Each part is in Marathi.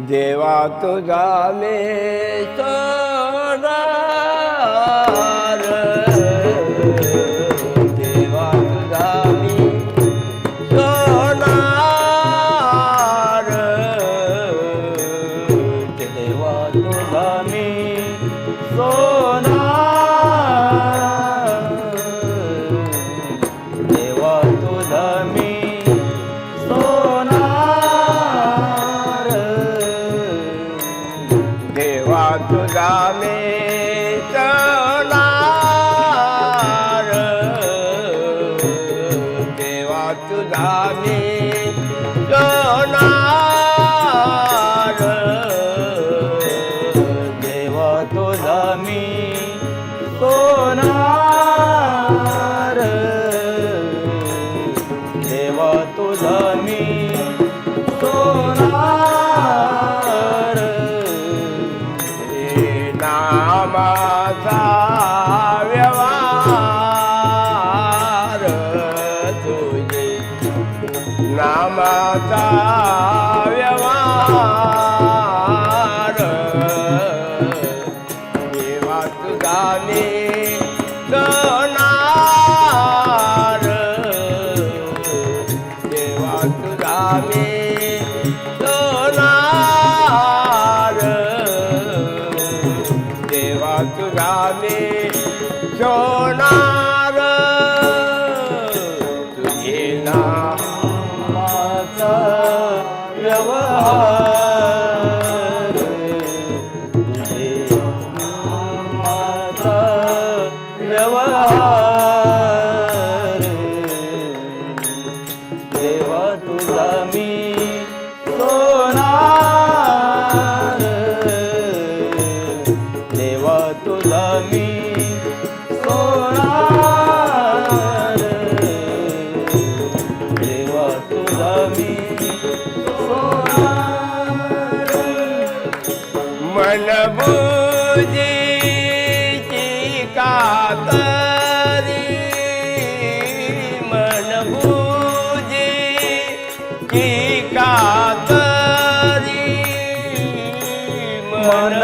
देवा तुझा सोनार. देवा तुझा मी देवा तुझा मी देवा तुझा सोना आम्ही दोनार देवा तुझा मी सोनार तुझे नामाचा व्यवहार. never तुला मी सोडणार. देवा तुला मी सोडणार. मन बुजीची कातरी. मन बुजीची मन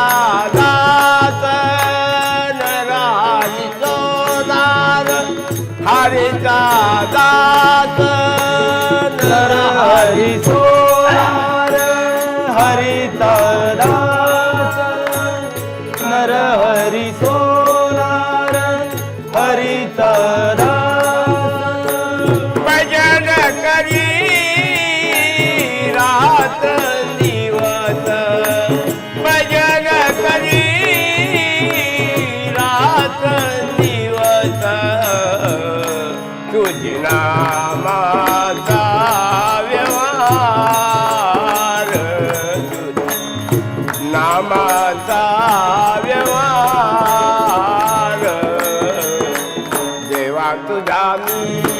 పాల तुझी नामाचा व्यवहार. नामाचा व्यवहार. देवा तुझा मी